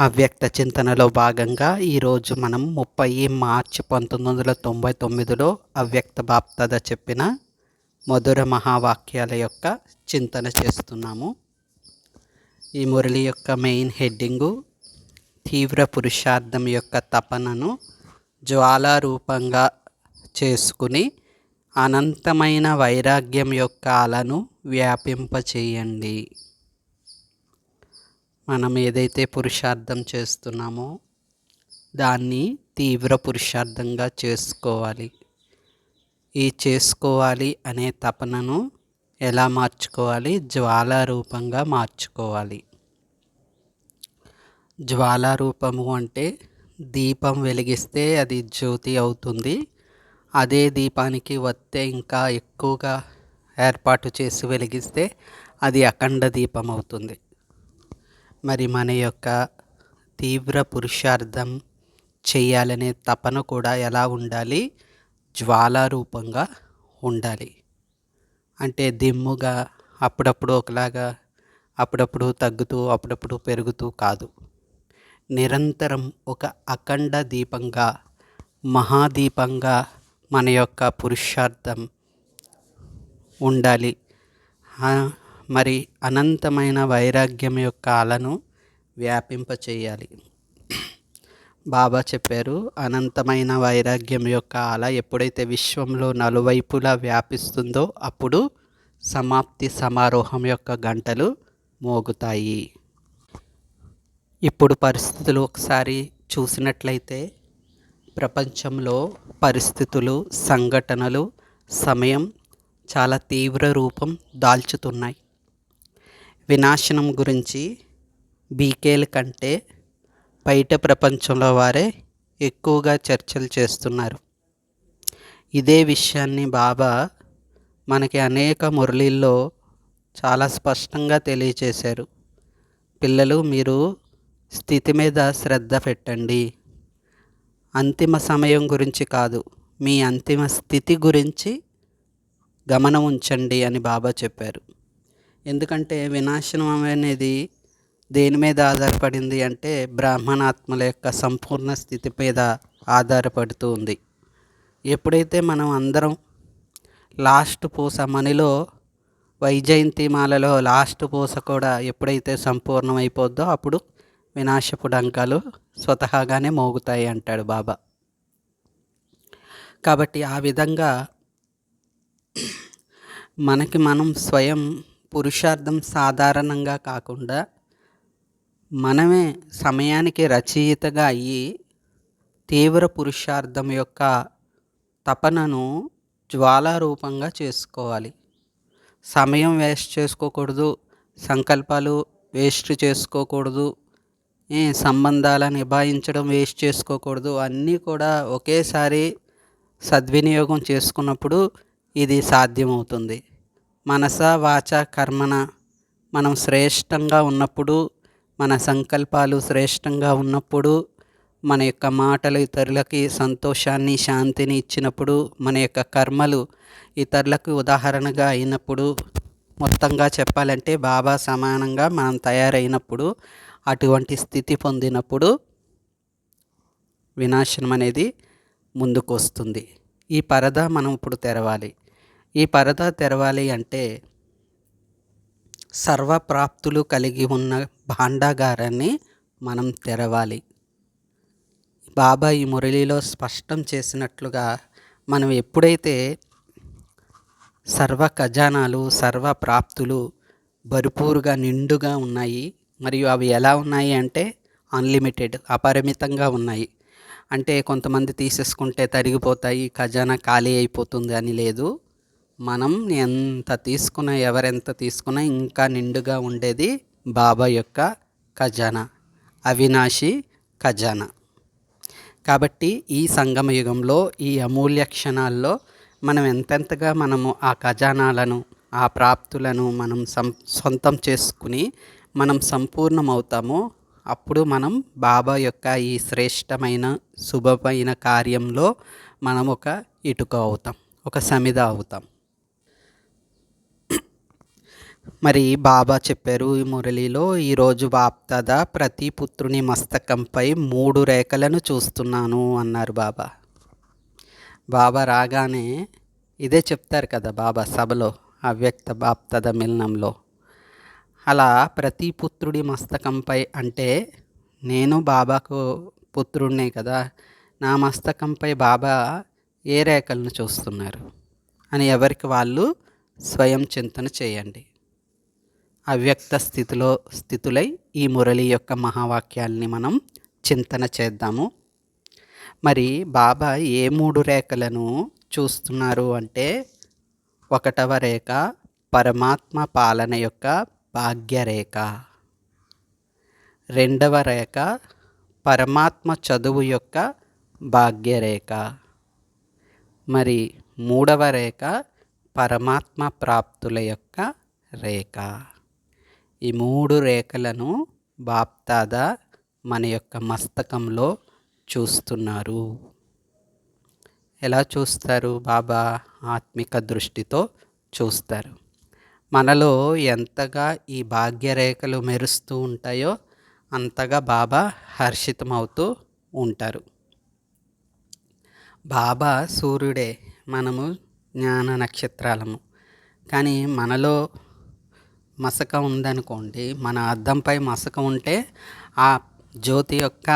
అవ్యక్త చింతనలో భాగంగా ఈరోజు మనం ముప్పై మార్చి పంతొమ్మిది వందల తొంభై తొమ్మిదిలో అవ్యక్త బాప్తద చెప్పిన మధుర మహావాక్యాల యొక్క చింతన చేస్తున్నాము. ఈ మురళి యొక్క మెయిన్ హెడ్డింగు తీవ్ర పురుషార్థం యొక్క తపనను జ్వాలారూపంగా చేసుకుని అనంతమైన వైరాగ్యం యొక్క అలను వ్యాపింపచేయండి. మనం ఏదైతే పురుషార్థం చేస్తున్నామో దాన్ని తీవ్ర పురుషార్థంగా చేసుకోవాలి. ఈ చేసుకోవాలి అనే తపనను ఎలా మార్చుకోవాలి? జ్వాలారూపంగా మార్చుకోవాలి. జ్వాలారూపము అంటే దీపం వెలిగిస్తే అది జ్యోతి అవుతుంది. అదే దీపానికి వత్తే ఇంకా ఎక్కువగా ఏర్పాటు చేసి వెలిగిస్తే అది అఖండ దీపం అవుతుంది. మరి మన యొక్క తీవ్ర పురుషార్థం చేయాలనే తపన కూడా ఎలా ఉండాలి? జ్వాలారూపంగా ఉండాలి. అంటే దిమ్ముగా అప్పుడప్పుడు ఒకలాగా అప్పుడప్పుడు తగ్గుతూ అప్పుడప్పుడు పెరుగుతూ కాదు. నిరంతరం ఒక అఖండ దీపంగా మహాదీపంగా మన యొక్క పురుషార్థం ఉండాలి. మరి అనంతమైన వైరాగ్యం యొక్క అలను వ్యాపింపచేయాలి బాబా చెప్పారు అనంతమైన వైరాగ్యం యొక్క అల ఎప్పుడైతే విశ్వంలో నలువైపులా వ్యాపిస్తుందో అప్పుడు సమాప్తి సమారోహం యొక్క గంటలు మోగుతాయి. ఇప్పుడు పరిస్థితులు ఒకసారి చూసినట్లయితే ప్రపంచంలో పరిస్థితులు సంఘటనలు సమయం చాలా తీవ్ర రూపం దాల్చుతున్నాయి. వినాశనం గురించి బీకేల కంటే బయట ప్రపంచంలో వారే ఎక్కువగా చర్చలు చేస్తున్నారు. ఇదే విషయాన్ని బాబా మనకి అనేక మురళీల్లో చాలా స్పష్టంగా తెలియచేశారు. పిల్లలు మీరు స్థితి మీద శ్రద్ధ పెట్టండి. అంతిమ సమయం గురించి కాదు మీ అంతిమ స్థితి గురించి గమనం ఉంచండి అని బాబా చెప్పారు. ఎందుకంటే వినాశనం అనేది దేని మీద ఆధారపడింది అంటే బ్రాహ్మణాత్మల యొక్క సంపూర్ణ స్థితి మీద ఆధారపడుతూ ఉంది. ఎప్పుడైతే మనం అందరం లాస్ట్ పూస మనలో వైజయంతి మాలలో లాస్ట్ పూస కూడా ఎప్పుడైతే సంపూర్ణమైపోద్దో అప్పుడు వినాశపుడు అంకాలు స్వతహాగానే మోగుతాయి అంటాడు బాబా. కాబట్టి ఆ విధంగా మనకి మనం స్వయం పురుషార్థం సాధారణంగా కాకుండా మనమే సమయానికి రచయితగా అయ్యి తీవ్ర పురుషార్థం యొక్క తపనను జ్వాలారూపంగా చేసుకోవాలి. సమయం వేస్ట్ చేసుకోకూడదు సంకల్పాలు వేస్ట్ చేసుకోకూడదు ఏ సంబంధాలను నిభాయించడం వేస్ట్ చేసుకోకూడదు అన్నీ కూడా ఒకేసారి సద్వినియోగం చేసుకున్నప్పుడు ఇది సాధ్యమవుతుంది. మనస వాచ కర్మన మనం శ్రేష్టంగా ఉన్నప్పుడు మన సంకల్పాలు శ్రేష్టంగా ఉన్నప్పుడు మన యొక్క మాటలు ఇతరులకి సంతోషాన్ని శాంతిని ఇచ్చినప్పుడు మన యొక్క కర్మలు ఇతరులకు ఉదాహరణగా అయినప్పుడు మొత్తంగా చెప్పాలంటే బాబా సమానంగా మనం తయారైనప్పుడు అటువంటి స్థితి పొందినప్పుడు వినాశనం అనేది ముందుకు వస్తుంది ఈ పరద మనం ఇప్పుడు తెరవాలి. ఈ పరద తెరవాలి అంటే సర్వప్రాప్తులు కలిగి ఉన్న భాండాగారాన్ని మనం తెరవాలి. బాబా ఈ మురళిలో స్పష్టం చేసినట్లుగా మనం ఎప్పుడైతే సర్వ ఖజానాలు సర్వ ప్రాప్తులు భరిపూరుగా నిండుగా ఉన్నాయి మరియు అవి ఎలా ఉన్నాయి అంటే అన్లిమిటెడ్ అపరిమితంగా ఉన్నాయి. అంటే కొంతమంది తీసేసుకుంటే తరిగిపోతాయి ఖజానా ఖాళీ అయిపోతుంది అని లేదు. మనం ఎంత తీసుకున్నా ఎవరెంత తీసుకున్నా ఇంకా నిండుగా ఉండేది బాబా యొక్క ఖజానా అవినాశి ఖజానా. కాబట్టి ఈ సంగమ యుగంలో ఈ అమూల్య క్షణాల్లో మనం ఎంతెంతగా మనము ఆ ఖజానాలను ఆ ప్రాప్తులను మనం సం సొంతం చేసుకుని మనం సంపూర్ణమవుతామో అప్పుడు మనం బాబా యొక్క ఈ శ్రేష్టమైన శుభమైన కార్యంలో మనం ఒక ఇటుక అవుతాం ఒక సమిద అవుతాం. మరి బాబా చెప్పారు ఈ మురళిలో ఈరోజు బాప్దాద ప్రతి పుత్రుని మస్తకంపై మూడు రేఖలను చూస్తున్నాను అన్నారు బాబా. బాబా రాగానే ఇదే చెప్తారు కదా బాబా సభలో అవ్యక్త బాప్తద మిలనంలో. అలా ప్రతి పుత్రుడి మస్తకంపై అంటే నేను బాబాకు పుత్రుడినే కదా నా మస్తకంపై బాబా ఏ రేఖలను చూస్తున్నారు? అని ఎవరికి వాళ్ళు స్వయం చింతన చేయండి. అవ్యక్త స్థితిలో స్థితులై ఈ మురళి యొక్క మహావాక్యాల్ని మనం చింతన చేద్దాము. మరి బాబా ఏ మూడు రేఖలను చూస్తున్నారు అంటే ఒకటవ రేఖ పరమాత్మ పాలన యొక్క భాగ్యరేఖ. రెండవ రేఖ పరమాత్మ చదువు యొక్క భాగ్యరేఖ. మరి మూడవ రేఖ పరమాత్మ ప్రాప్తుల యొక్క రేఖ. ఈ మూడు రేఖలను బాప్తాదా మన యొక్క మస్తకంలో చూస్తున్నారు. ఎలా చూస్తారు? బాబా ఆత్మిక దృష్టితో చూస్తారు. మనలో ఎంతగా ఈ భాగ్యరేఖలు మెరుస్తూ ఉంటాయో అంతగా బాబా హర్షితమవుతూ ఉంటారు. బాబా సూర్యుడే మనము జ్ఞాన నక్షత్రాలము. కానీ మనలో మసక ఉందనుకోండి మన అద్దంపై మసక ఉంటే ఆ జ్యోతి యొక్క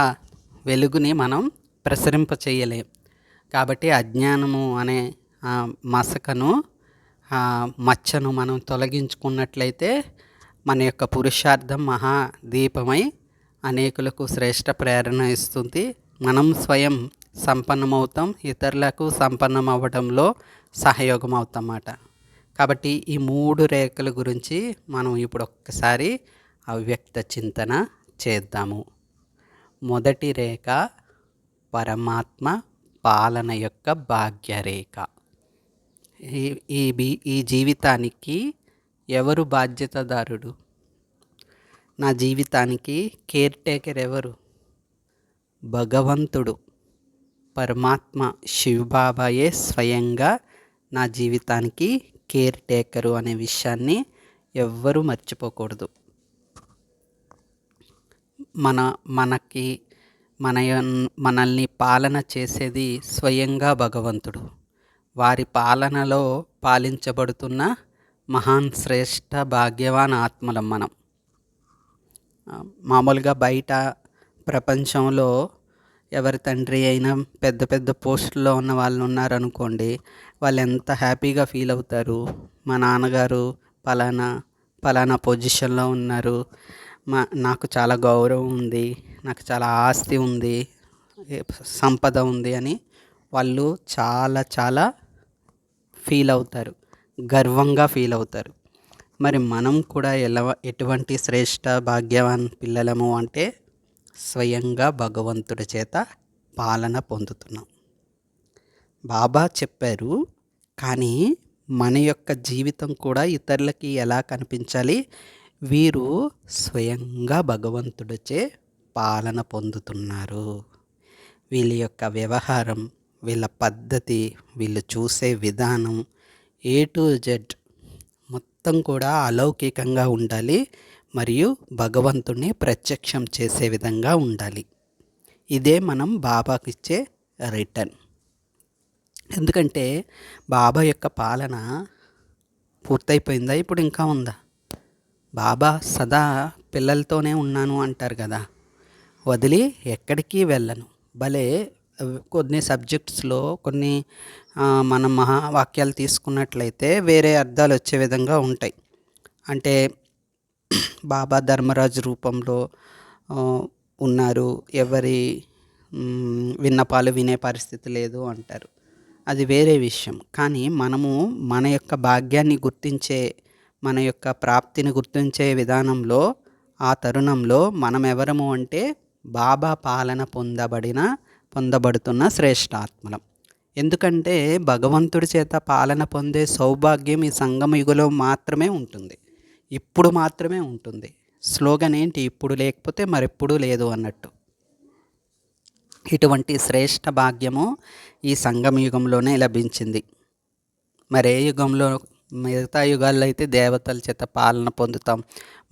వెలుగుని మనం ప్రసరింప చేయలేం కాబట్టి అజ్ఞానము అనే ఆ మసకను మచ్చను మనం తొలగించుకున్నట్లయితే మన యొక్క పురుషార్థం మహా దీపమై అనేకులకు శ్రేష్ట ప్రేరణ ఇస్తుంది. మనం స్వయం సంపన్నమవుతాం ఇతరులకు సంపన్నం అవ్వడంలో సహయోగం అవుతామన్నమాట కాబట్టి ఈ మూడు రేఖల గురించి మనం ఇప్పుడు ఒక్కసారి అవ్యక్త చింతన చేద్దాము. మొదటి రేఖ పరమాత్మ పాలన యొక్క భాగ్యరేఖ. ఈ ఈ బీ- ఈ జీవితానికి ఎవరు బాధ్యతదారుడు? నా జీవితానికి కేర్ టేకర్ ఎవరు? భగవంతుడు. పరమాత్మ శివబాబాయే స్వయంగా నా జీవితానికి కేర్ టేకరు అనే విషయాన్ని ఎవ్వరూ మర్చిపోకూడదు. మన మనకి మన మనల్ని పాలన చేసేది స్వయంగా భగవంతుడు. వారి పాలనలో పాలించబడుతున్న మహాన్ శ్రేష్ఠ భాగ్యవాన్ ఆత్మలం మనం. మామూలుగా బయట ప్రపంచంలో ఎవరి తండ్రి అయినా పెద్ద పెద్ద పోస్టుల్లో ఉన్న వాళ్ళు ఉన్నారనుకోండి వాళ్ళు ఎంత హ్యాపీగా ఫీల్ అవుతారు? మా నాన్నగారు పలానా పలానా పొజిషన్లో ఉన్నారు. మా నాకు చాలా గౌరవం ఉంది నాకు చాలా ఆస్తి ఉంది సంపద ఉంది అని వాళ్ళు చాలా చాలా ఫీల్ అవుతారు. గర్వంగా ఫీల్ అవుతారు. మరి మనం కూడా ఎలా ఎటువంటి శ్రేష్ట భాగ్యవాన్ పిల్లలము అంటే స్వయంగా భగవంతుడి చేత పాలన పొందుతున్నాం. బాబా చెప్పారు కానీ మన యొక్క జీవితం కూడా ఇతరులకి ఎలా కనిపించాలి? వీరు స్వయంగా భగవంతుడిచే పాలన పొందుతున్నారు. వీళ్ళ యొక్క వ్యవహారం వీళ్ళ పద్ధతి వీళ్ళు చూసే విధానం ఏ టు జెడ్ మొత్తం కూడా అలౌకికంగా ఉండాలి. మరియు భగవంతుణ్ణి ప్రత్యక్షం చేసే విధంగా ఉండాలి. ఇదే మనం బాబాకి ఇచ్చే రిటర్న్. ఎందుకంటే బాబా యొక్క పాలన పూర్తయిపోయిందా? ఇప్పుడు ఇంకా ఉందా? బాబా సదా పిల్లలతోనే ఉన్నాను అంటారు కదా. వదిలి ఎక్కడికి వెళ్ళను. భలే కొన్ని సబ్జెక్ట్స్లో కొన్ని మన మనం మహావాక్యాలు తీసుకున్నట్లయితే వేరే అర్థాలు వచ్చే విధంగా ఉంటాయి. అంటే బాబా ధర్మరాజు రూపంలో ఉన్నారు. ఎవరి విన్నపాలు వినే పరిస్థితి లేదు అంటారు. అది వేరే విషయం. కానీ మనము మన యొక్క భాగ్యాన్ని గుర్తించే మన యొక్క ప్రాప్తిని గుర్తించే విధానంలో ఆ తరుణంలో మనం ఎవరము అంటే బాబా పాలన పొందబడిన పొందబడుతున్న శ్రేష్ఠాత్మలం. ఎందుకంటే భగవంతుడి చేత పాలన పొందే సౌభాగ్యం ఈ సంగమయుగలో మాత్రమే ఉంటుంది. ఇప్పుడు మాత్రమే ఉంటుంది. స్లోగన్ ఏంటి? ఇప్పుడు లేకపోతే మరెప్పుడూ లేదు అన్నట్టు. ఇటువంటి శ్రేష్ఠ భాగ్యము ఈ సంగమ యుగంలోనే లభించింది. మరే యుగంలో? మిగతా యుగాల్లో అయితే దేవతల చేత పాలన పొందుతాం.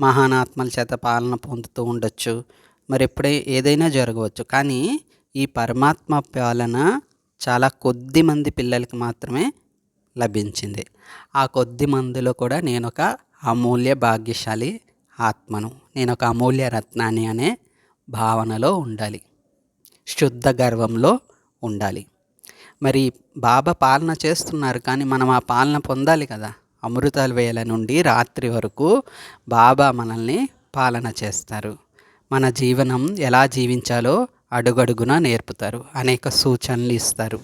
మహానాత్మల చేత పాలన పొందుతూ ఉండొచ్చు. మరి ఎప్పుడే ఏదైనా జరగవచ్చు. కానీ ఈ పరమాత్మ పాలన చాలా కొద్ది మంది పిల్లలకి మాత్రమే లభించింది. ఆ కొద్ది మందిలో కూడా నేను ఒక అమూల్య భాగ్యశాలి ఆత్మను. నేను ఒక అమూల్య రత్నాన్ని అనే భావనలో ఉండాలి. శుద్ధ గర్వంలో ఉండాలి. మరి బాబా పాలన చేస్తున్నారు కానీ మనం ఆ పాలన పొందాలి కదా. అమృతాల వేళ నుండి రాత్రి వరకు బాబా మనల్ని పాలన చేస్తారు. మన జీవనం ఎలా జీవించాలో అడుగడుగునా నేర్పుతారు. అనేక సూచనలు ఇస్తారు.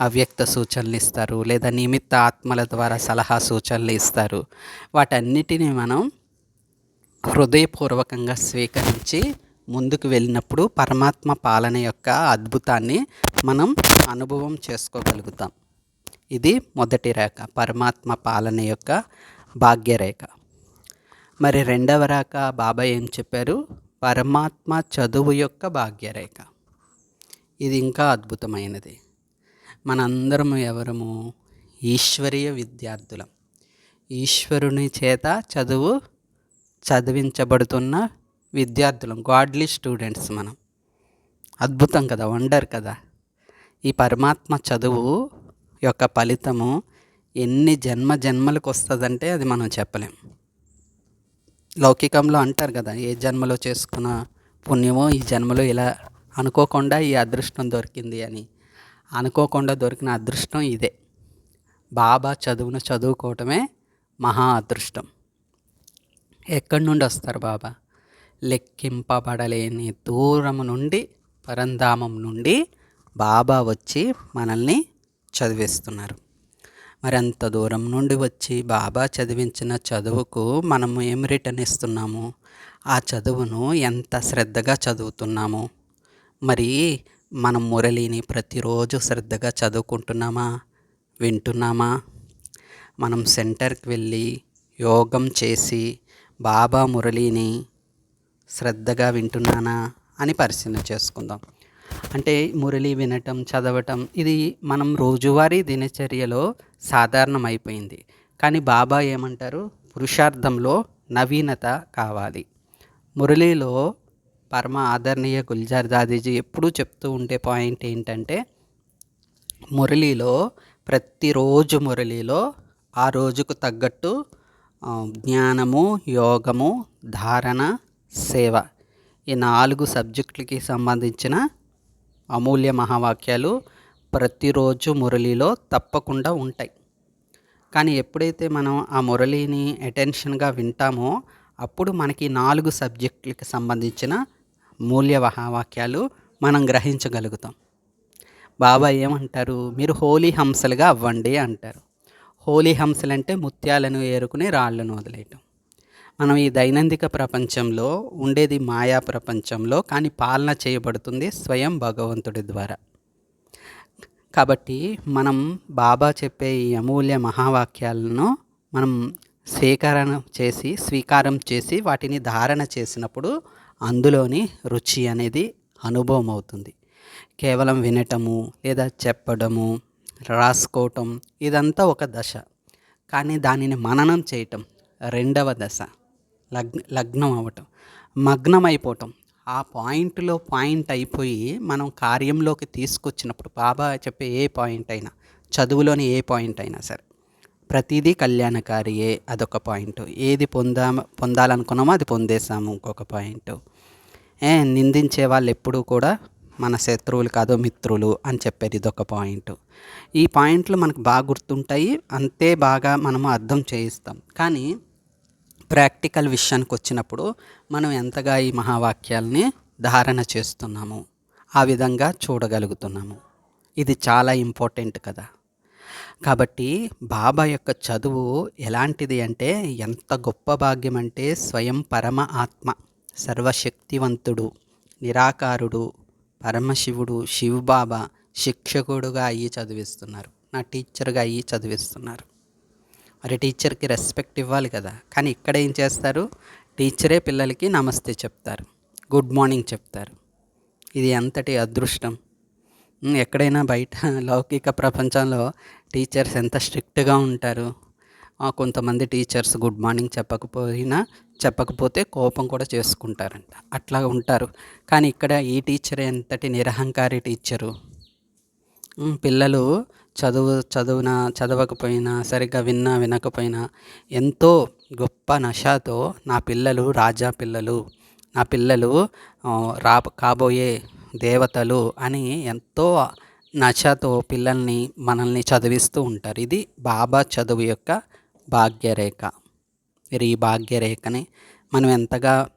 అవ్యక్త సూచనలు ఇస్తారు లేదా నిమిత్త ఆత్మల ద్వారా సలహా సూచనలు ఇస్తారు. వాటన్నిటిని మనం హృదయపూర్వకంగా స్వీకరించి ముందుకు వెళ్ళినప్పుడు పరమాత్మ పాలన యొక్క అద్భుతాన్ని మనం అనుభవం చేసుకోగలుగుతాం. ఇది మొదటి రేఖ పరమాత్మ పాలన యొక్క భాగ్యరేఖ మరి రెండవ రేఖ బాబా ఏం చెప్పారు? పరమాత్మ చదువు యొక్క భాగ్యరేఖ ఇది ఇంకా అద్భుతమైనది. మనందరము ఎవరము? ఈశ్వరీయ విద్యార్థులం. ఈశ్వరుని చేత చదువు చదివించబడుతున్న విద్యార్థులం. గాడ్లీ స్టూడెంట్స్ మనం. అద్భుతం కదా వండర్ కదా. ఈ పరమాత్మ చదువు యొక్క ఫలితము ఎన్ని జన్మ జన్మలకు వస్తుందంటే అది మనం చెప్పలేం. లౌకికంలో అంటారు కదా ఏ జన్మలో చేసుకున్న పుణ్యమో ఈ జన్మలో ఇలా అనుకోకుండా ఈ అదృష్టం దొరికింది అని. అనుకోకుండా దొరికిన అదృష్టం ఇదే. బాబా చదువును చదువుకోవటమే మహా అదృష్టం. ఎక్కడి నుండి వస్తారు బాబా? లెక్కింపబడలేని దూరం నుండి పరంధామం నుండి బాబా వచ్చి మనల్ని చదివిస్తున్నారు. మరి అంత దూరం నుండి వచ్చి బాబా చదివించిన చదువుకు మనము ఏం రిటర్న్ ఇస్తున్నాము? ఆ చదువును ఎంత శ్రద్ధగా చదువుతున్నాము? మరి మనం మురళిని ప్రతిరోజు శ్రద్ధగా చదువుకుంటున్నామా? వింటున్నామా? మనం సెంటర్కి వెళ్ళి యోగం చేసి బాబా మురళిని శ్రద్ధగా వింటున్నానా అని పరిశీలన చేసుకుందాం. అంటే మురళి వినటం చదవటం ఇది మనం రోజువారీ దినచర్యలో సాధారణమైపోయింది. కానీ బాబా ఏమంటారు? పురుషార్థంలో నవీనత కావాలి. మురళిలో పరమ ఆదరణీయ గుల్జార్ దాదీజీ ఎప్పుడూ చెప్తూ ఉండే పాయింట్ ఏంటంటే మురళిలో ప్రతిరోజు మురళిలో ఆ రోజుకు తగ్గట్టు జ్ఞానము యోగము ధారణ సేవ ఈ నాలుగు సబ్జెక్టులకి సంబంధించిన అమూల్య మహావాక్యాలు ప్రతిరోజు మురళిలో తప్పకుండా ఉంటాయి. కానీ ఎప్పుడైతే మనం ఆ మురళిని అటెన్షన్గా వింటామో అప్పుడు మనకి నాలుగు సబ్జెక్టులకి సంబంధించిన మూల్య మహావాక్యాలు మనం గ్రహించగలుగుతాం. బాబా ఏమంటారు? మీరు హోలీ హంసలుగా అవ్వండి అంటారు. హోలీ హంసలు అంటే ముత్యాలను ఏరుకుని రాళ్ళను వదిలేయటం. మనం ఈ దైనందిక ప్రపంచంలో ఉండేది మాయా ప్రపంచంలో కానీ పాలన చేయబడుతుంది స్వయం భగవంతుడి ద్వారా. కాబట్టి మనం బాబా చెప్పే ఈ అమూల్య మహావాక్యాలను మనం స్వీకరణ చేసి స్వీకారం చేసి వాటిని ధారణ చేసినప్పుడు అందులోని రుచి అనేది అనుభవం అవుతుంది కేవలం వినటము లేదా చెప్పడము రాసుకోవటం ఇదంతా ఒక దశ. కానీ దానిని మననం చేయటం రెండవ దశ. లగ్న లగ్నం అవ్వటం. మగ్నం అయిపోవటం ఆ పాయింట్లో పాయింట్ అయిపోయి మనం కార్యంలోకి తీసుకొచ్చినప్పుడు బాబా చెప్పే ఏ పాయింట్ అయినా చదువులోని ఏ పాయింట్ అయినా సరే ప్రతిదీ కళ్యాణకారియే అదొక పాయింట్. ఏది పొందా పొందాలనుకున్నామో అది పొందేసాము ఇంకొక పాయింట్. ఏ నిందించే వాళ్ళు ఎప్పుడూ కూడా మన శత్రువులు కాదు మిత్రులు అని చెప్పేది ఇదొక పాయింట్. ఈ పాయింట్లు మనకు బాగా గుర్తుంటాయి అంతే బాగా మనము అర్థం చేయిస్తాం. కానీ ప్రాక్టికల్ విషయానికి వచ్చినప్పుడు మనం ఎంతగా ఈ మహావాక్యాల్ని ధారణ చేస్తున్నాము ఆ విధంగా చూడగలుగుతున్నాము. ఇది చాలా ఇంపార్టెంట్ కదా. కాబట్టి బాబా యొక్క చదువు ఎలాంటిది అంటే ఎంత గొప్ప భాగ్యం అంటే స్వయం పరమ ఆత్మ సర్వశక్తివంతుడు నిరాకారుడు పరమశివుడు శివబాబా శిక్షకుడుగా అయ్యి చదివిస్తున్నారు. నా టీచర్గా అయ్యి చదివిస్తున్నారు. మరి టీచర్కి రెస్పెక్ట్ ఇవ్వాలి కదా. కానీ ఇక్కడ ఏం చేస్తారు? టీచరే పిల్లలకి నమస్తే చెప్తారు. గుడ్ మార్నింగ్ చెప్తారు. ఇది ఎంతటి అదృష్టం? ఎక్కడైనా బయట లౌకిక ప్రపంచంలో టీచర్స్ ఎంత స్ట్రిక్ట్గా ఉంటారు? కొంతమంది టీచర్స్ గుడ్ మార్నింగ్ చెప్పకపోయినా చెప్పకపోతే కోపం కూడా చేసుకుంటారంట. అట్లా ఉంటారు. కానీ ఇక్కడ ఈ టీచర్ ఎంతటి నిరహంకారి టీచరు? పిల్లలు చదువు చదువున చదవకపోయినా సరిగ్గా విన్నా వినకపోయినా ఎంతో గొప్ప నషాతో నా పిల్లలు రాజా పిల్లలు. నా పిల్లలు రా కాబోయే దేవతలు అని ఎంతో నషాతో పిల్లల్ని మనల్ని చదివిస్తూ ఉంటారు. ఇది బాబా చదువు యొక్క భాగ్యరేఖ. మీరు ఈ భాగ్యరేఖని మనం ఎంతగా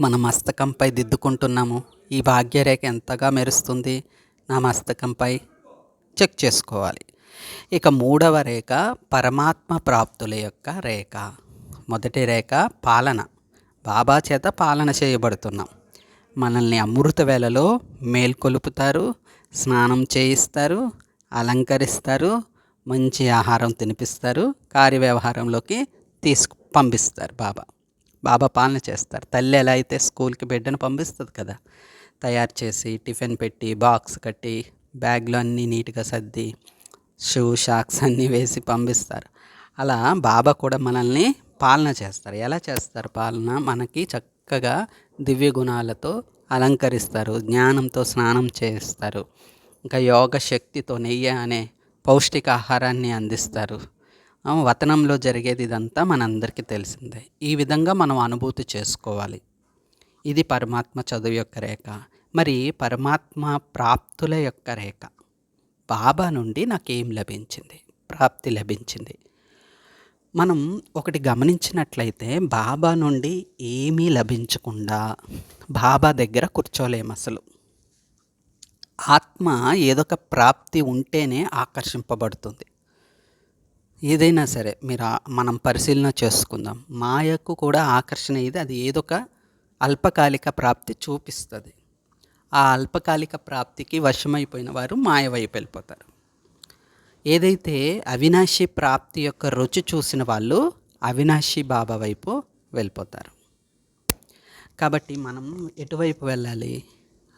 మన మస్తకంపై దిద్దుకుంటున్నాము ఈ భాగ్యరేఖ ఎంతగా మెరుస్తుంది నా మస్తకంపై చెక్ చేసుకోవాలి. ఇక మూడవ రేఖ పరమాత్మ ప్రాప్తుల యొక్క రేఖ. మొదటి రేఖ పాలన. బాబా చేత పాలన చేయబడుతున్నాం. మనల్ని అమృత వేళలో మేల్కొలుపుతారు స్నానం చేయిస్తారు అలంకరిస్తారు మంచి ఆహారం తినిపిస్తారు కార్యవ్యవహారంలోకి తీసుకు పంపిస్తారు బాబా. బాబా పాలన చేస్తారు. తల్లి ఎలా అయితే స్కూల్కి బిడ్డను పంపిస్తుంది కదా తయారు చేసి టిఫిన్ పెట్టి బాక్స్ కట్టి బ్యాగ్లో అన్నీ నీట్గా సర్ది షూ షాక్స్ అన్నీ వేసి పంపిస్తారు. అలా బాబా కూడా మనల్ని పాలన చేస్తారు. ఎలా చేస్తారు? పాలన మనకి చక్క చక్కగా దివ్య గుణాలతో అలంకరిస్తారు జ్ఞానంతో స్నానం చేస్తారు ఇంకా యోగ శక్తితో నెయ్యి అనే పౌష్టిక ఆహారాన్ని అందిస్తారు వతనంలో జరిగేది ఇదంతా మనందరికీ తెలిసిందే. ఈ విధంగా మనం అనుభూతి చేసుకోవాలి. ఇది పరమాత్మ చదువు యొక్క రేఖ. మరి పరమాత్మ ప్రాప్తుల యొక్క రేఖ. బాబా నుండి నాకేం లభించింది? ప్రాప్తి లభించింది. మనం ఒకటి గమనించినట్లయితే బాబా నుండి ఏమీ లభించకుండా బాబా దగ్గర కూర్చోలేము అసలు. ఆత్మ ఏదొక ప్రాప్తి ఉంటేనే ఆకర్షింపబడుతుంది. ఏదైనా సరే మీరు మనం పరిశీలన చేసుకుందాం. మాయకు కూడా ఆకర్షణ ఇది అది ఏదొక అల్పకాలిక ప్రాప్తి చూపిస్తుంది. ఆ అల్పకాలిక ప్రాప్తికి వశమైపోయిన వారు మాయ వైపు వెళ్ళిపోతారు. ఏదైతే అవినాశి ప్రాప్తి యొక్క రుచి చూసిన వాళ్ళు అవినాశి బాబా వైపు వెళ్ళిపోతారు. కాబట్టి మనం ఎటువైపు వెళ్ళాలి?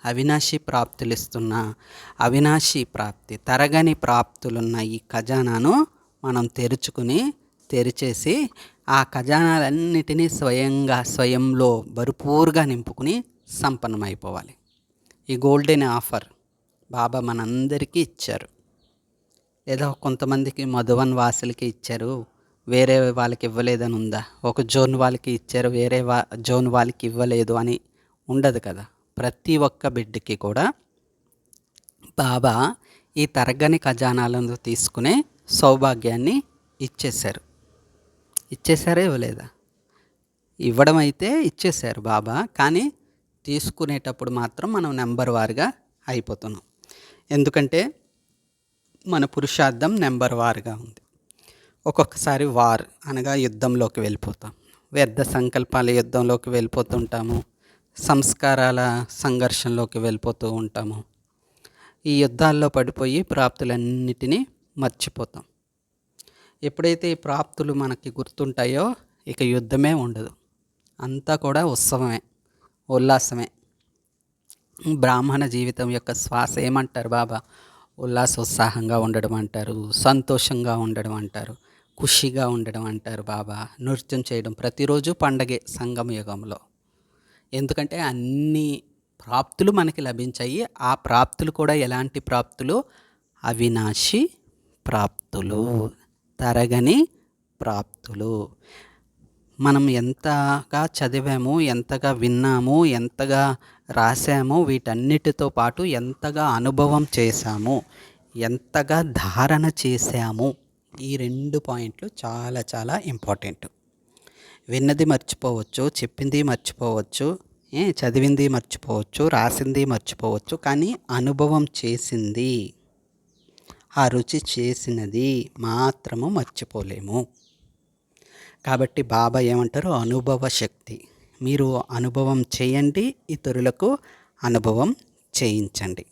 అవినాశి ప్రాప్తులు ఇస్తున్న అవినాశి ప్రాప్తి తరగని ప్రాప్తులున్న ఈ ఖజానాను మనం తెరుచుకుని తెరిచేసి ఆ ఖజానాలన్నిటినీ స్వయంగా స్వయంలో భరపూర్గా నింపుకుని సంపన్నమైపోవాలి. ఈ గోల్డెన్ ఆఫర్ బాబా మనందరికీ ఇచ్చారు. ఏదో కొంతమందికి మధువన్ వాసులకి ఇచ్చారు వేరే వాళ్ళకి ఇవ్వలేదని ఉందా? ఒక జోన్ వాళ్ళకి ఇచ్చారు వేరే వా జోన్ వాళ్ళకి ఇవ్వలేదు అని ఉండదు కదా. ప్రతి ఒక్క బిడ్డకి కూడా బాబా ఈ తరగని ఖజానాలను తీసుకునే సౌభాగ్యాన్ని ఇచ్చేశారు. ఇచ్చేశారా ఇవ్వలేదా? ఇవ్వడం అయితే ఇచ్చేశారు బాబా కానీ తీసుకునేటప్పుడు మాత్రం మనం నెంబర్ వారుగా అయిపోతున్నాం. ఎందుకంటే మన పురుషార్థం నెంబర్ వారుగా ఉంది. ఒక్కొక్కసారి వార్ అనగా యుద్ధంలోకి వెళ్ళిపోతాం. వ్యర్థ సంకల్పాల యుద్ధంలోకి వెళ్ళిపోతుంటాము. సంస్కారాల సంఘర్షణలోకి వెళ్ళిపోతూ ఉంటాము. ఈ యుద్ధాల్లో పడిపోయి ప్రాప్తులన్నిటినీ మర్చిపోతాం. ఎప్పుడైతే ఈ ప్రాప్తులు మనకి గుర్తుంటాయో ఇక యుద్ధమే ఉండదు. అంతా కూడా ఉత్సవమే ఉల్లాసమే. బ్రాహ్మణ జీవితం యొక్క శ్వాస ఏమంటారు బాబా? ఉల్లాసోత్సాహంగా ఉండడం అంటారు సంతోషంగా ఉండడం అంటారు ఖుషిగా ఉండడం అంటారు బాబా. నృత్యం చేయడం ప్రతిరోజు పండగే సంగమ యుగంలో. ఎందుకంటే అన్ని ప్రాప్తులు మనకి లభించాయి. ఆ ప్రాప్తులు కూడా ఎలాంటి ప్రాప్తులు? అవినాశి ప్రాప్తులు తరగని ప్రాప్తులు. మనం ఎంతగా చదివాము ఎంతగా విన్నాము ఎంతగా రాసామో వీటన్నిటితో పాటు ఎంతగా అనుభవం చేశాము ఎంతగా ధారణ చేశాము ఈ రెండు పాయింట్లు చాలా చాలా ఇంపార్టెంట్. విన్నది మర్చిపోవచ్చు చెప్పింది మర్చిపోవచ్చు ఏ చదివింది మర్చిపోవచ్చు రాసింది మర్చిపోవచ్చు కానీ అనుభవం చేసింది ఆ రుచి చేసినది మాత్రము మర్చిపోలేము. కాబట్టి బాబా ఏమంటారు? అనుభవ శక్తి. మీరు అనుభవం చేయండి ఇతరులకు అనుభవం చేయించండి.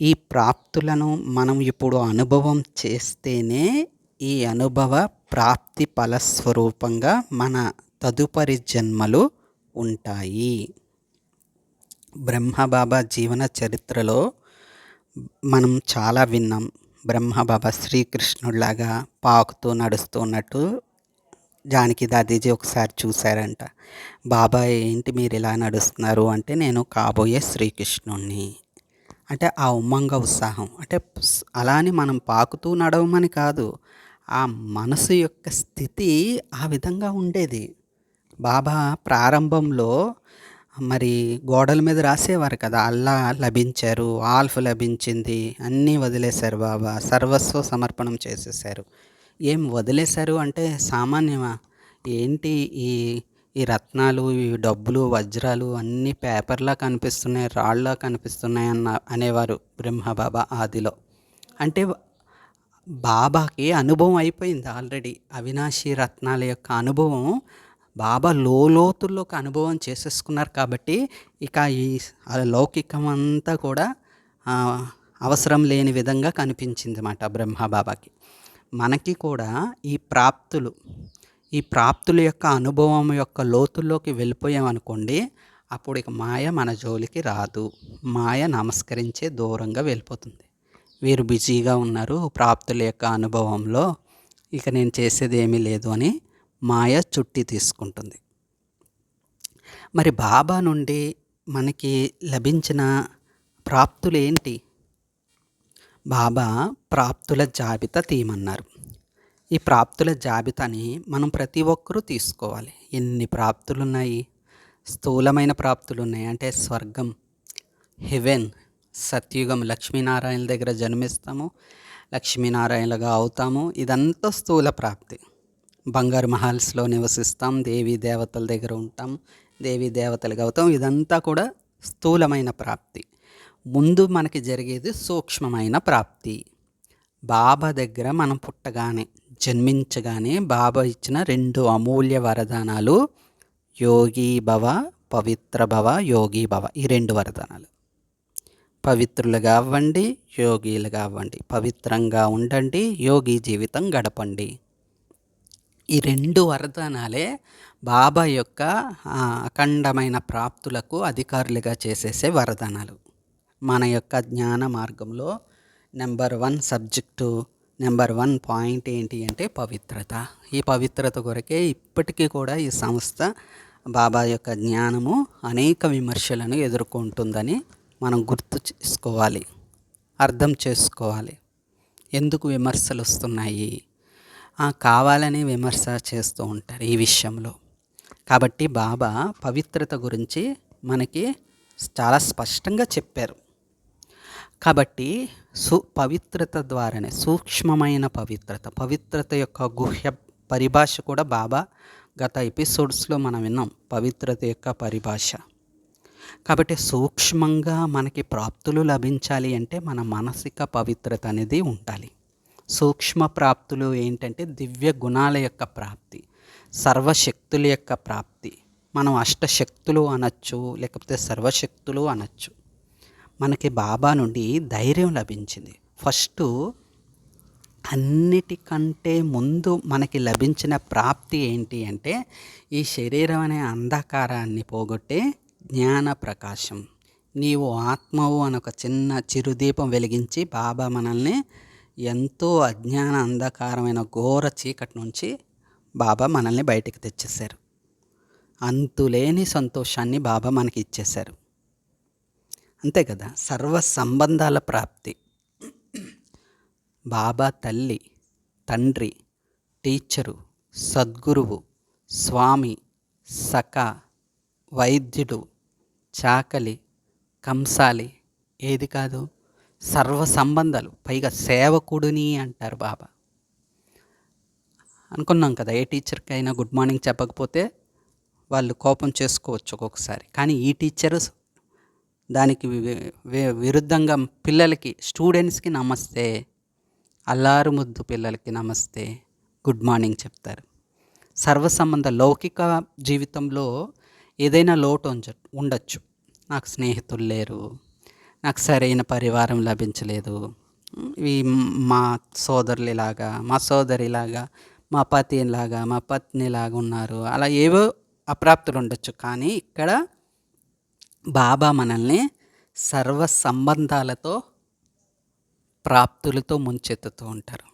ఈ ప్రాప్తులను మనం ఇప్పుడు అనుభవం చేస్తేనే ఈ అనుభవ ప్రాప్తి ఫలస్వరూపంగా మన తదుపరి జన్మలు ఉంటాయి. బ్రహ్మబాబా జీవన చరిత్రలో మనం చాలా విన్నాం. బ్రహ్మబాబా శ్రీకృష్ణుడిలాగా పాకుతూ నడుస్తున్నట్టు జానకి దాదీజీ ఒకసారి చూశారంట. బాబా ఏంటి మీరు ఇలా నడుస్తున్నారు? అంటే నేను కాబోయే శ్రీకృష్ణుణ్ణి. అంటే ఆ ఉమ్మంగ ఉత్సాహం. అంటే అలానే అలా అని మనం పాకుతూ నడవమని కాదు ఆ మనసు యొక్క స్థితి ఆ విధంగా ఉండేది. బాబా ప్రారంభంలో మరి గోడల మీద రాసేవారు కదా అల్లా లభించారు ఆల్ఫ్ లభించింది అన్నీ వదిలేశారు బాబా సర్వస్వ సమర్పణం చేసేసారు ఏం వదిలేశారు? అంటే సామాన్యమా? ఏంటి ఈ ఈ రత్నాలు ఈ డబ్బులు వజ్రాలు అన్నీ పేపర్లా కనిపిస్తున్నాయి రాళ్ళలా కనిపిస్తున్నాయి అన్న అనేవారు బ్రహ్మబాబా ఆదిలో. అంటే బాబాకి అనుభవం అయిపోయింది ఆల్రెడీ. అవినాశి రత్నాల యొక్క అనుభవం బాబా లోతుల్లోకి అనుభవం చేసేసుకున్నారు కాబట్టి ఇక ఈ లౌకికం అంతా కూడా అవసరం లేని విధంగా కనిపించింది అన్నమాట బ్రహ్మబాబాకి. మనకి కూడా ఈ ప్రాప్తులు ఈ ప్రాప్తుల యొక్క అనుభవం యొక్క లోతుల్లోకి వెళ్ళిపోయామనుకోండి అప్పుడు ఇక మాయ మన జోలికి రాదు. మాయ నమస్కరించే దూరంగా వెళ్ళిపోతుంది. వీరు బిజీగా ఉన్నారు ప్రాప్తుల యొక్క అనుభవంలో ఇక నేను చేసేది ఏమీ లేదు అని మాయ చుట్టి తీసుకుంటుంది. మరి బాబా నుండి మనకి లభించిన ప్రాప్తులు ఏంటి? బాబా ప్రాప్తుల జాబితా తీయమన్నారు. ఈ ప్రాప్తుల జాబితాని మనం ప్రతి ఒక్కరూ తీసుకోవాలి. ఎన్ని ప్రాప్తులు ఉన్నాయి స్థూలమైన ప్రాప్తులు ఉన్నాయి అంటే స్వర్గం హెవెన్ సత్యుగం లక్ష్మీనారాయణ దగ్గర జన్మిస్తాము లక్ష్మీనారాయణలుగా అవుతాము. ఇదంతా స్థూల ప్రాప్తి. బంగారు మహల్స్లో నివసిస్తాం దేవీ దేవతల దగ్గర ఉంటాం దేవీ దేవతలుగా అవుతాం. ఇదంతా కూడా స్థూలమైన ప్రాప్తి. ముందు మనకి జరిగేది సూక్ష్మమైన ప్రాప్తి. బాబా దగ్గర మనం పుట్టగానే జన్మించగానే బాబా ఇచ్చిన రెండు అమూల్య వరదానాలు యోగి భవ పవిత్ర భవ యోగి భవ ఈ రెండు వరదానాలు. పవిత్రులుగా అవ్వండి యోగిలుగా అవ్వండి. పవిత్రంగా ఉండండి యోగి జీవితం గడపండి. ఈ రెండు వరదానాలే బాబా యొక్క అఖండమైన ప్రాప్తులకు అధికారులుగా చేసేసే వరదానాలు. మన యొక్క జ్ఞాన మార్గంలో number one subject number one point ఏంటి అంటే పవిత్రత. ఈ పవిత్రత కొరకే ఇప్పటికీ కూడా ఈ సంస్థ బాబా యొక్క జ్ఞానము అనేక విమర్శలను ఎదుర్కొంటుందని మనం గుర్తు చేసుకోవాలి అర్థం చేసుకోవాలి. ఎందుకు విమర్శలు వస్తున్నాయి? ఆ, కావాలని విమర్శ చేస్తూ ఉంటారు ఈ విషయంలో. కాబట్టి బాబా పవిత్రత గురించి మనకి చాలా స్పష్టంగా చెప్పారు. కాబట్టి సు పవిత్రత ద్వారానే సూక్ష్మమైన పవిత్రత పవిత్రత యొక్క గుహ్య పరిభాష కూడా బాబా గత ఎపిసోడ్స్లో మనం విన్నాం పవిత్రత యొక్క పరిభాష. కాబట్టి సూక్ష్మంగా మనకి ప్రాప్తులు లభించాలి అంటే మన మానసిక పవిత్రత అనేది ఉండాలి. సూక్ష్మ ప్రాప్తులు ఏంటంటే దివ్య గుణాల యొక్క ప్రాప్తి సర్వశక్తుల యొక్క ప్రాప్తి. మనం అష్టశక్తులు అనొచ్చు లేకపోతే సర్వశక్తులు అనొచ్చు. మనకి బాబా నుండి ధైర్యం లభించింది. ఫస్ట్ అన్నిటికంటే ముందు మనకి లభించిన ప్రాప్తి ఏంటి అంటే ఈ శరీరం అనే అంధకారాన్ని పోగొట్టే జ్ఞాన ప్రకాశం. నీవు ఆత్మవు అని ఒక చిన్న చిరుదీపం వెలిగించి బాబా మనల్ని ఎంతో అజ్ఞాన అంధకారమైన ఘోర చీకటి నుంచి బాబా మనల్ని బయటికి తెచ్చేశారు. అంతులేని సంతోషాన్ని బాబా మనకి ఇచ్చేశారు. అంతే కదా. సర్వ సంబంధాల ప్రాప్తి. బాబా తల్లి తండ్రి టీచరు సద్గురువు స్వామి సఖ వైద్యుడు చాకలి కంసాలి ఏది కాదు. సర్వ సంబంధాలు. పైగా సేవకుడిని అంటారు బాబా. అనుకున్నాం కదా ఏ టీచర్కి అయినా గుడ్ మార్నింగ్ చెప్పకపోతే వాళ్ళు కోపం చేసుకోవచ్చు ఒక్కొక్కసారి. కానీ ఈ టీచరు దానికి వి- విరుద్ధంగా పిల్లలకి స్టూడెంట్స్కి నమస్తే. అల్లారు ముద్దు పిల్లలకి నమస్తే. గుడ్ మార్నింగ్ చెప్తారు. సర్వసంబంధ లౌకిక జీవితంలో ఏదైనా లోటు ఉండొచ్చు. నాకు స్నేహితులు లేరు. నాకు సరైన పరివారం లభించలేదు. ఈ మా సోదరులు మా సోదరిలాగా మా పతిలాగా మా పత్ని పత్నిలాగా ఉన్నారు. అలా ఏవో అప్రాప్తులు ఉండొచ్చు. కానీ ఇక్కడ బాబా మనల్ని సర్వ సంబంధాలతో ప్రాప్తులతో ముంచెత్తుతూ ఉంటారు.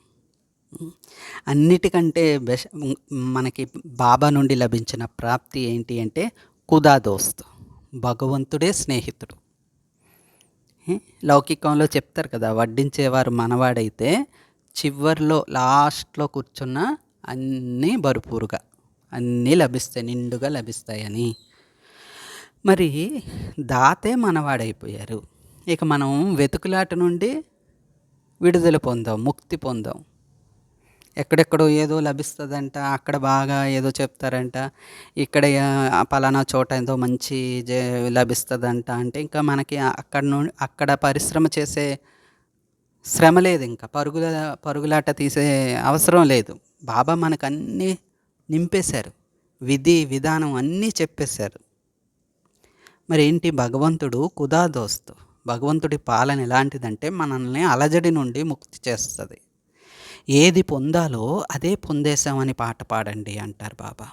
అన్నిటికంటే బెస్ మనకి బాబా నుండి లభించిన ప్రాప్తి ఏంటి అంటే కుదా దోస్త్ భగవంతుడే స్నేహితుడు. లౌకికంలో చెప్తారు కదా వడ్డించేవారు మనవాడైతే చివరిలో లాస్ట్లో కూర్చున్న అన్నీ భరుపూరుగా అన్నీ లభిస్తాయి నిండుగా లభిస్తాయని. మరి దాతే మనవాడైపోయారు. ఇక మనం వెతుకులాట నుండి విడుదల పొందాం ముక్తి పొందాం. ఎక్కడెక్కడో ఏదో లభిస్తుందంట అక్కడ బాగా ఏదో చెప్తారంట ఇక్కడ పలానా చోట ఏదో మంచి లభిస్తుందంట అంటే ఇంకా మనకి అక్కడ నుండి అక్కడ పరిశ్రమ చేసే శ్రమ లేదు ఇంకా. పరుగుల పరుగులాట తీసే అవసరం లేదు. బాబా మనకు అన్నీ నింపేశారు. విధి విధానం అన్నీ చెప్పేశారు. మరి ఏంటి భగవంతుడు కుదా దోస్తు భగవంతుడి పాలన ఎలాంటిదంటే మనల్ని అలజడి నుండి ముక్తి చేస్తుంది. ఏది పొందాలో అదే పొందేశామని పాట పాడండి అంటారు బాబా.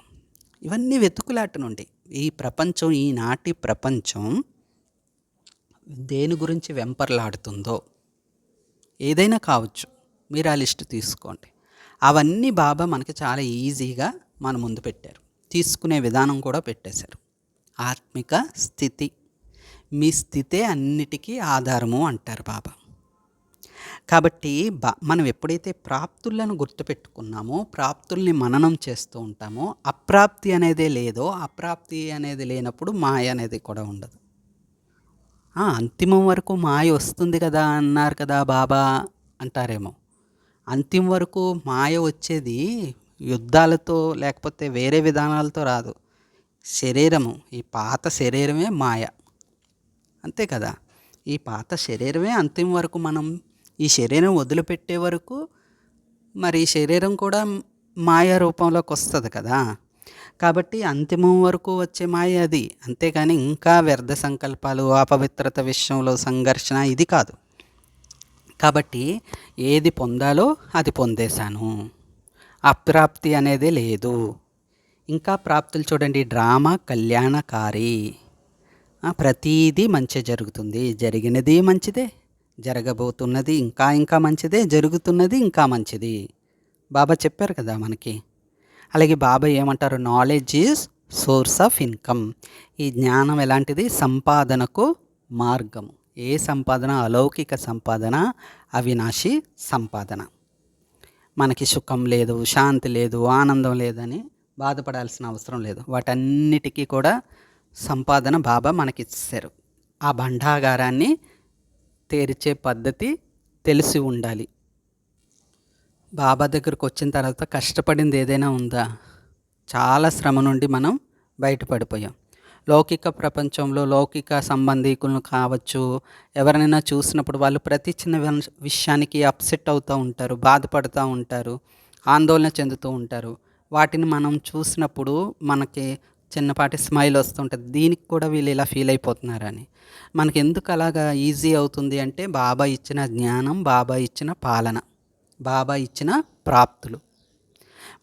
ఇవన్నీ వెతుకులాట నుండి. ఈ ప్రపంచం ఈనాటి ప్రపంచం దేని గురించి వెంపర్లాడుతుందో. ఏదైనా కావచ్చు. మీరు ఆ లిస్ట్ తీసుకోండి. అవన్నీ బాబా మనకి చాలా ఈజీగా మన ముందు పెట్టారు. తీసుకునే విధానం కూడా పెట్టేశారు. ఆత్మిక స్థితి. మీ స్థితే అన్నిటికీ ఆధారము అంటారు బాబా. కాబట్టి బా మనం ఎప్పుడైతే ప్రాప్తులను గుర్తుపెట్టుకున్నామో ప్రాప్తుల్ని మననం చేస్తూ ఉంటామో అప్రాప్తి అనేది లేదో అప్రాప్తి అనేది లేనప్పుడు మాయ అనేది కూడా ఉండదు. అంతిమం వరకు మాయ వస్తుంది కదా అన్నారు కదా బాబా అంటారేమో. అంతిమ వరకు మాయ వచ్చేది యుద్ధాలతో లేకపోతే వేరే విధానాలతో రాదు. శరీరము ఈ పాత శరీరమే మాయ. అంతే కదా? ఈ పాత శరీరమే అంతిమ వరకు మనం ఈ శరీరం వదిలిపెట్టే వరకు మరి శరీరం కూడా మాయ రూపంలోకి వస్తుంది కదా? కాబట్టి అంతిమం వరకు వచ్చే మాయ అది. అంతేకాని ఇంకా వ్యర్థ సంకల్పాలు అపవిత్రత విషయంలో సంఘర్షణ ఇది కాదు. కాబట్టి ఏది పొందాలో అది పొందేశాను. అప్రాప్తి అనేది లేదు. ఇంకా ప్రాప్తులు చూడండి. డ్రామా కళ్యాణకారి. ప్రతీది మంచి జరుగుతుంది. జరిగినది మంచిదే. జరగబోతున్నది ఇంకా ఇంకా మంచిదే. జరుగుతున్నది ఇంకా మంచిది. బాబా చెప్పారు కదా మనకి. అలాగే బాబా ఏమంటారు? Knowledge is source of income ఈ జ్ఞానం ఎలాంటిది? సంపాదనకు మార్గం. ఏ సంపాదన? అలౌకిక సంపాదన అవినాశి సంపాదన. మనకి సుఖం లేదు శాంతి లేదు ఆనందం లేదని బాధపడాల్సిన అవసరం లేదు. వాటన్నిటికీ కూడా సంపాదన బాబా మనకిచ్చారు. ఆ భండాగారాన్ని తెరిచే పద్ధతి తెలిసి ఉండాలి. బాబా దగ్గరకు వచ్చిన తర్వాత కష్టపడింది ఏదైనా ఉందా? చాలా శ్రమ నుండి మనం బయటపడిపోయాం. లౌకిక ప్రపంచంలో లౌకిక సంబంధికులను కావచ్చు ఎవరినైనా చూసినప్పుడు వాళ్ళు ప్రతి చిన్న విషయానికి అప్సెట్ అవుతూ ఉంటారు బాధపడుతూ ఉంటారు ఆందోళన చెందుతూ ఉంటారు. వాటిని మనం చూసినప్పుడు మనకి చిన్నపాటి స్మైల్ వస్తుంటుంది. దీనికి కూడా వీళ్ళు ఇలా ఫీల్ అయిపోతున్నారని. మనకి ఎందుకు అలాగా ఈజీ అవుతుంది అంటే బాబా ఇచ్చిన జ్ఞానం బాబా ఇచ్చిన పాలన బాబా ఇచ్చిన ప్రాప్తులు.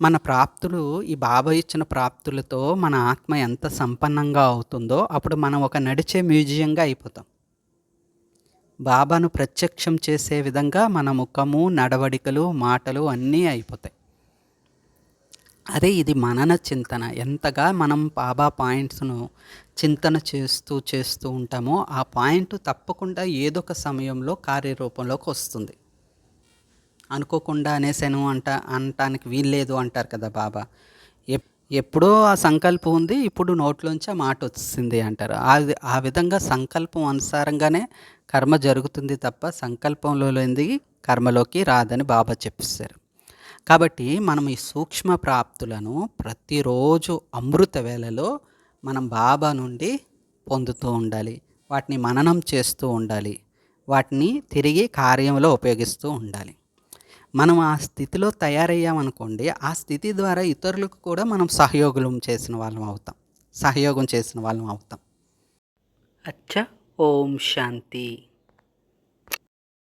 మన ప్రాప్తులు ఈ బాబా ఇచ్చిన ప్రాప్తులతో మన ఆత్మ ఎంత సంపన్నంగా అవుతుందో అప్పుడు మనం ఒక నడిచే మ్యూజియంగా అయిపోతాం. బాబాను ప్రత్యక్షం చేసే విధంగా మన ముఖము నడవడికలు మాటలు అన్నీ అయిపోతాయి. అదే ఇది మనన చింతన. ఎంతగా మనం బాబా పాయింట్స్ను చింతన చేస్తూ చేస్తూ ఉంటామో ఆ పాయింట్ తప్పకుండా ఏదో ఒక సమయంలో కార్యరూపంలోకి వస్తుంది. అనుకోకుండా అనేసాను అంట అనటానికి వీల్లేదు అంటారు కదా బాబా. ఎప్పుడో ఆ సంకల్పం ఉంది ఇప్పుడు నోట్లోంచి ఆ మాట వచ్చింది అంటారు. అది ఆ విధంగా సంకల్పం అనుసారంగానే కర్మ జరుగుతుంది తప్ప సంకల్పంలో లేనిది కర్మలోకి రాదని బాబా చెప్పిస్తారు కాబట్టి మనం ఈ సూక్ష్మ ప్రాప్తులను ప్రతిరోజు అమృత వేళలో మనం బాబా నుండి పొందుతూ ఉండాలి. వాటిని మననం చేస్తూ ఉండాలి. వాటిని తిరిగి కార్యంలో ఉపయోగిస్తూ ఉండాలి. మనం ఆ స్థితిలో తయారయ్యామనుకోండి ఆ స్థితి ద్వారా ఇతరులకు కూడా మనం సహయోగం చేసిన వాళ్ళం అవుతాం. సహయోగం చేసిన వాళ్ళం అవుతాం. అచ్చా ఓం శాంతి.